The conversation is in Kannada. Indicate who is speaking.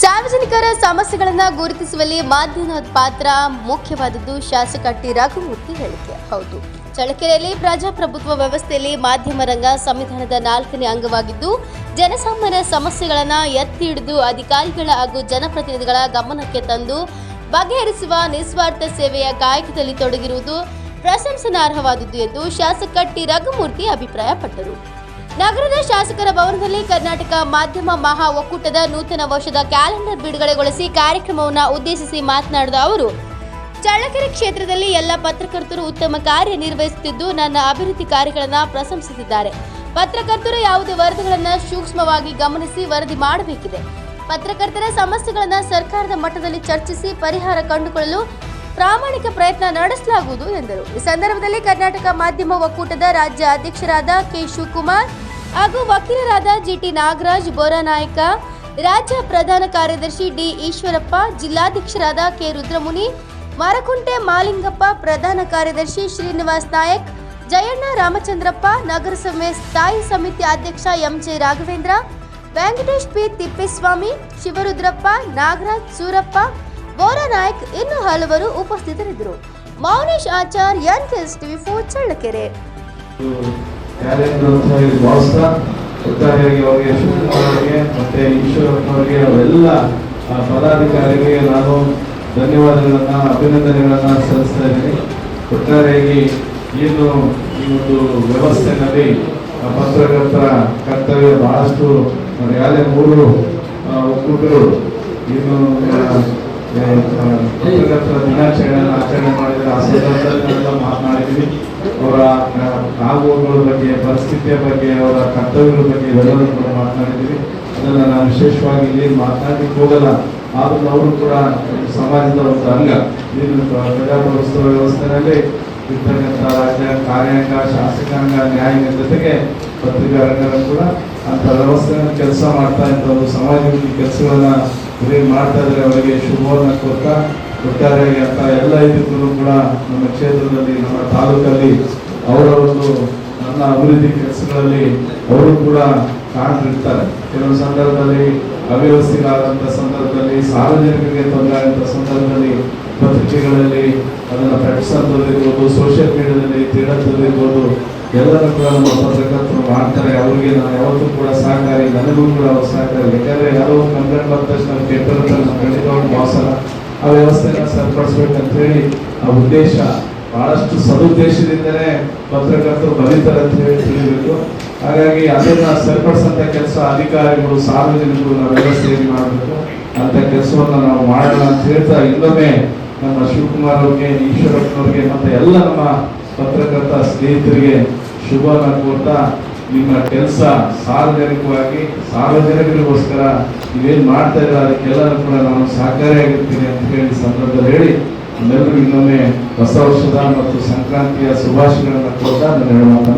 Speaker 1: ಸಾರ್ವಜನಿಕರ ಸಮಸ್ಯೆಗಳನ್ನು ಗುರುತಿಸುವಲ್ಲಿ ಮಾಧ್ಯಮದ ಪಾತ್ರ ಮುಖ್ಯವಾದದ್ದು ಶಾಸಕ ಟಿ. ರಘುಮೂರ್ತಿ ಹೇಳಿಕೆ. ಹೌದು. ಚಳ್ಳಕೆರೆಯಲ್ಲಿ ಪ್ರಜಾಪ್ರಭುತ್ವ ವ್ಯವಸ್ಥೆಯಲ್ಲಿ ಮಾಧ್ಯಮ ರಂಗ ಸಂವಿಧಾನದ ನಾಲ್ಕನೇ ಅಂಗವಾಗಿದ್ದು, ಜನಸಾಮಾನ್ಯ ಸಮಸ್ಯೆಗಳನ್ನು ಎತ್ತಿ ಹಿಡಿದು ಅಧಿಕಾರಿಗಳ ಹಾಗೂ ಜನಪ್ರತಿನಿಧಿಗಳ ಗಮನಕ್ಕೆ ತಂದು ಬಗೆಹರಿಸುವ ನಿಸ್ವಾರ್ಥ ಸೇವೆಯ ಕಾಯಕದಲ್ಲಿ ತೊಡಗಿರುವುದು ಪ್ರಶಂಸನಾರ್ಹವಾದದ್ದು ಎಂದು ಶಾಸಕ ಟಿ. ರಘುಮೂರ್ತಿ ಅಭಿಪ್ರಾಯಪಟ್ಟರು. ನಗರದ ಶಾಸಕರ ಭವನದಲ್ಲಿ ಕರ್ನಾಟಕ ಮಾಧ್ಯಮ ಮಹಾ ಒಕ್ಕೂಟದ ನೂತನ ವರ್ಷದ ಕ್ಯಾಲೆಂಡರ್ ಬಿಡುಗಡೆಗೊಳಿಸಿ ಕಾರ್ಯಕ್ರಮವನ್ನು ಉದ್ದೇಶಿಸಿ ಮಾತನಾಡಿದ ಅವರು, ಚಳ್ಳಕೆರೆ ಕ್ಷೇತ್ರದಲ್ಲಿ ಎಲ್ಲ ಪತ್ರಕರ್ತರು ಉತ್ತಮ ಕಾರ್ಯ ನಿರ್ವಹಿಸುತ್ತಿದ್ದು ನನ್ನ ಅಭಿವೃದ್ಧಿ ಕಾರ್ಯಗಳನ್ನು ಪ್ರಶಂಸಿಸಿದ್ದಾರೆ. ಪತ್ರಕರ್ತರು ಯಾವುದೇ ವರದಿಗಳನ್ನು ಸೂಕ್ಷ್ಮವಾಗಿ ಗಮನಿಸಿ ವರದಿ ಮಾಡಬೇಕಿದೆ. ಪತ್ರಕರ್ತರ ಸಮಸ್ಯೆಗಳನ್ನು ಸರ್ಕಾರದ ಮಟ್ಟದಲ್ಲಿ ಚರ್ಚಿಸಿ ಪರಿಹಾರ ಕಂಡುಕೊಳ್ಳಲು ಪ್ರಾಮಾಣಿಕ ಪ್ರಯತ್ನ ನಡೆಸಲಾಗುವುದು ಎಂದರು. ಈ ಸಂದರ್ಭದಲ್ಲಿ ಕರ್ನಾಟಕ ಮಾಧ್ಯಮ ಒಕ್ಕೂಟದ ರಾಜ್ಯ ಅಧ್ಯಕ್ಷರಾದ ಕೆ ಶಿವಕುಮಾರ್ ಹಾಗೂ ವಕೀಲರಾದ ಜಿಟಿ ನಾಗರಾಜ್ ಬೋರಾನಾಯಕ ರಾಜ್ಯ ಪ್ರಧಾನ ಕಾರ್ಯದರ್ಶಿ ಡಿ ಈಶ್ವರಪ್ಪ, ಜಿಲ್ಲಾಧ್ಯಕ್ಷರಾದ ಕೆ ರುದ್ರಮುನಿ, ಮರಕುಂಟೆ ಮಾಲಿಂಗಪ್ಪ, ಪ್ರಧಾನ ಕಾರ್ಯದರ್ಶಿ ಶ್ರೀನಿವಾಸ್ ನಾಯಕ್, ಜಯಣ್ಣ ರಾಮಚಂದ್ರಪ್ಪ, ನಗರಸಭೆ ಸ್ಥಾಯಿ ಸಮಿತಿ ಅಧ್ಯಕ್ಷ ಎಂಜೆ ರಾಘವೇಂದ್ರ, ವೆಂಕಟೇಶ್ ಪಿ ತಿಪ್ಪೇಸ್ವಾಮಿ, ಶಿವರುದ್ರಪ್ಪ, ನಾಗರಾಜ್, ಸೂರಪ್ಪ ಬೋರನಾಯಕ್ ಇನ್ನು ಹಲವರು ಉಪಸ್ಥಿತರಿದ್ದರು. Mounesh Achar N TV four Challakere.
Speaker 2: ಮತ್ತೆ ಈಶ್ವರಪ್ಪ ಅವರಿಗೆ ಅವೆಲ್ಲ ಪದಾಧಿಕಾರಿಗೆ ನಾನು ಧನ್ಯವಾದಗಳನ್ನ ಅಭಿನಂದನೆಗಳನ್ನು ಸಲ್ಲಿಸ್ತಾ ಇದ್ದೀನಿ. ಒಟ್ಟಾರೆಯಾಗಿ ಏನು ಈ ಒಂದು ವ್ಯವಸ್ಥೆನಲ್ಲಿ ಆ, ಪತ್ರಕರ್ತರ ಕರ್ತವ್ಯ ಬಹಳಷ್ಟು ಯಾರೇ ಮೂರು ಒಕ್ಕೂಟರು ಏನು ದಿನಾಚರಣೆಯನ್ನು ಆಚರಣೆ ಮಾಡಿದರೆ ಆ ಸಂದರ್ಭದಲ್ಲಿ ನಾವೆಲ್ಲ ಮಾತನಾಡಿದ್ವಿ ಅವರ ಆಗುವಗಳ ಬಗ್ಗೆ ಪರಿಸ್ಥಿತಿಯ ಬಗ್ಗೆ ಅವರ ಕರ್ತವ್ಯಗಳ ಬಗ್ಗೆ ಇವೆಲ್ಲವೂ ಕೂಡ ಮಾತನಾಡಿದ್ವಿ ಅದನ್ನು ನಾನು ವಿಶೇಷವಾಗಿ ಇಲ್ಲಿ ಮಾತನಾಡಲಿಕ್ಕೆ ಹೋಗಲ್ಲ ಆದರೂ ಅವರು ಕೂಡ ಸಮಾಜದ ಒಂದು ಅಂಗ ಪ್ರಜಾಪ್ರಭುತ್ವ ವ್ಯವಸ್ಥೆಯಲ್ಲಿ ಇರ್ತಕ್ಕಂಥ ರಾಜ್ಯ ಕಾರ್ಯಾಂಗ, ಶಾಸಕಾಂಗ ನ್ಯಾಯಾಂಗ ಜೊತೆಗೆ ಪತ್ರಿಕಾ ಕೂಡ ಅಂತ ವ್ಯವಸ್ಥೆಯನ್ನು ಕೆಲಸ ಮಾಡ್ತಾ ಇಂಥ ಒಂದು ಸಮಾಜಮುಖಿ ಕೆಲಸಗಳನ್ನ ಮಾಡ್ತಾ ಇದ್ದಾರೆ. ಅವರಿಗೆ ಶುಭವನ್ನು ಕೊಡ್ತಾ ಒಟ್ಟಾರೆಯಾಗಿ ಅಂತ ಎಲ್ಲ ಇದಕ್ಕೂ ಕೂಡ ನಮ್ಮ ಕ್ಷೇತ್ರದಲ್ಲಿ, ನಮ್ಮ ತಾಲೂಕಲ್ಲಿ ಅವರ ಒಂದು ನನ್ನ ಅಭಿವೃದ್ಧಿ ಕೆಲಸಗಳಲ್ಲಿ ಅವರು ಕೂಡ ಕಾಣ್ತಿರ್ತಾರೆ ಕೆಲವು ಸಂದರ್ಭದಲ್ಲಿ ಅವ್ಯವಸ್ಥೆಗಳಾದಂಥ ಸಂದರ್ಭದಲ್ಲಿ ಸಾರ್ವಜನಿಕರಿಗೆ ತೊಂದರೆ ಆದಂಥ ಸಂದರ್ಭದಲ್ಲಿ ತಿಳೋದಿರ್ಬೋದು ಎಲ್ಲರೂ ಕೂಡ ನಮ್ಮ ಪತ್ರಕರ್ತರು ಮಾಡ್ತಾರೆ, ಅವರಿಗೆ ನಾನು ಯಾವತ್ತೂ ಕೂಡ ಸಹಕಾರಿ, ನನಗೂ ಕೂಡ ಅವ್ರು ಸಹಕಾರಿ. ಯಾಕಂದ್ರೆ ಯಾರೋ ಕಂಪ್ಲೇಂಟ್ ಬಂದ ತಕ್ಷಣ ಪೇಪರ್ ನಾವು ಖಂಡಿತವಾಗಿ ಭಾವಿಸಲ್ಲ ಆ ವ್ಯವಸ್ಥೆನ ಸರಿಪಡಿಸ್ಬೇಕಂತ ಹೇಳಿ ಆ ಉದ್ದೇಶ, ಬಹಳಷ್ಟು ಸದುದ್ದೇಶದಿಂದಲೇ ಪತ್ರಕರ್ತರು ಬರೀತಾರೆ ಅಂತ ಹೇಳಿ ತಿಳಿಬೇಕು. ಹಾಗಾಗಿ ಅದನ್ನ ಸರಿಪಡಿಸಂತ ಕೆಲಸ ಅಧಿಕಾರಿಗಳು, ಸಾರ್ವಜನಿಕರು ನಾವು ವ್ಯವಸ್ಥೆಯಲ್ಲಿ ಮಾಡಬೇಕು. ಅಂತ ಕೆಲಸವನ್ನು ನಾವು ಮಾಡೋಣ ಅಂತ ಹೇಳ್ತಾ, ಇನ್ನೊಮ್ಮೆ ನಮ್ಮ ಶಿವಕುಮಾರ್ ಅವ್ರಿಗೆ, ಈಶ್ವರಪ್ಪನವ್ರಿಗೆ, ಮತ್ತೆ ಎಲ್ಲ ನಮ್ಮ ಪತ್ರಕರ್ತ ಸ್ನೇಹಿತರಿಗೆ ಶುಭವನ್ನ ಕೋರ್ತಾ ನಿಮ್ಮ ಕೆಲಸ ಸಾರ್ವಜನಿಕವಾಗಿ, ಸಾರ್ವಜನಿಕರಿಗೋಸ್ಕರ ನೀವೇನ್ ಮಾಡ್ತಾ ಇರೋ ಅದಕ್ಕೆಲ್ಲರೂ ಕೂಡ ನಾನು ಸಹಕಾರಿಯಾಗಿರ್ತೀನಿ ಅಂತ ಹೇಳಿ ಸಂದರ್ಭದಲ್ಲಿ ಹೇಳಿ ಎಲ್ಲರಿಗೂ ಇನ್ನೊಮ್ಮೆ ಹೊಸ ವರ್ಷದ ಮತ್ತು ಸಂಕ್ರಾಂತಿಯ ಶುಭಾಶಯಗಳನ್ನು ಕೊಡ್ತಾ ನಾನು ಹೇಳುವಂತ